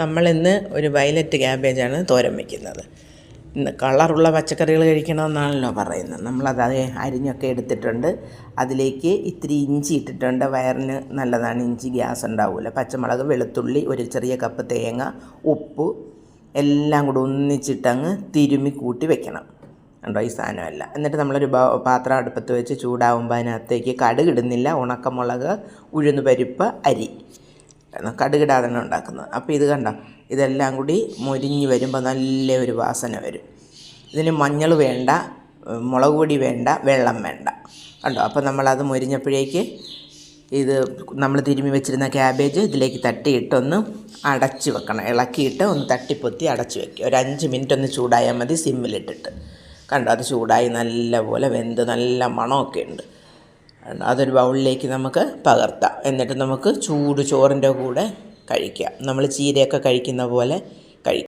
നമ്മളിന്ന് ഒരു വയലറ്റ് ക്യാബേജാണ് തോരൻ വയ്ക്കുന്നത് ഇന്ന് കളറുള്ള പച്ചക്കറികൾ കഴിക്കണമെന്നാണല്ലോ പറയുന്നത്. നമ്മളത് അരിഞ്ഞൊക്കെ എടുത്തിട്ടുണ്ട്. അതിലേക്ക് ഇത്തിരി ഇഞ്ചി ഇട്ടിട്ടുണ്ട്. വയറിന് നല്ലതാണ് ഇഞ്ചി ഗ്യാസ് ഉണ്ടാവില്ല പച്ചമുളക് വെളുത്തുള്ളി ഒരു ചെറിയ കപ്പ് തേങ്ങ ഉപ്പ് എല്ലാം കൂടെ ഒന്നിച്ചിട്ടങ്ങ് തിരുമ്മി കൂട്ടി വെക്കണം. ഉണ്ടോ ഈ സാധനമല്ല. എന്നിട്ട് നമ്മളൊരു പാത്രം അടുപ്പത്ത് വെച്ച് ചൂടാവുമ്പോൾ അതിനകത്തേക്ക് കടുകിടുന്നില്ല ഉണക്കമുളക് ഉഴുന്ന് പരിപ്പ് അരി. കടുകിടാതാണ് ഉണ്ടാക്കുന്നത് അപ്പോൾ ഇത് കണ്ട? ഇതെല്ലാം കൂടി മുരിഞ്ഞ് വരുമ്പോൾ നല്ല ഒരു വാസന വരും. ഇതിന് മഞ്ഞൾ വേണ്ട മുളക് പൊടി വേണ്ട വെള്ളം വേണ്ട. കണ്ടോ? അപ്പോൾ നമ്മളത് മുരിഞ്ഞപ്പോഴേക്ക് ഇത് നമ്മൾ തിരുമ്മി വെച്ചിരുന്ന ക്യാബേജ് ഇതിലേക്ക് തട്ടിയിട്ടൊന്ന് അടച്ച് വെക്കണം. ഇളക്കിയിട്ട് ഒന്ന് തട്ടിപ്പൊത്തി അടച്ച് വെക്കുക. ഒരു അഞ്ച് മിനിറ്റ് ഒന്ന് ചൂടായാൽ മതി സിമ്മിലിട്ടിട്ട്. കണ്ടോ? അത് ചൂടായി നല്ലപോലെ വെന്ത് നല്ല മണമൊക്കെ ഉണ്ട്? അതൊരു ബൗളിലേക്ക് നമുക്ക് പകർത്താം. എന്നിട്ട് നമുക്ക് ചൂട് ചോറിന്റെ കൂടെ കഴിക്കാം. നമ്മൾ ചീരയൊക്കെ കഴിക്കുന്ന പോലെ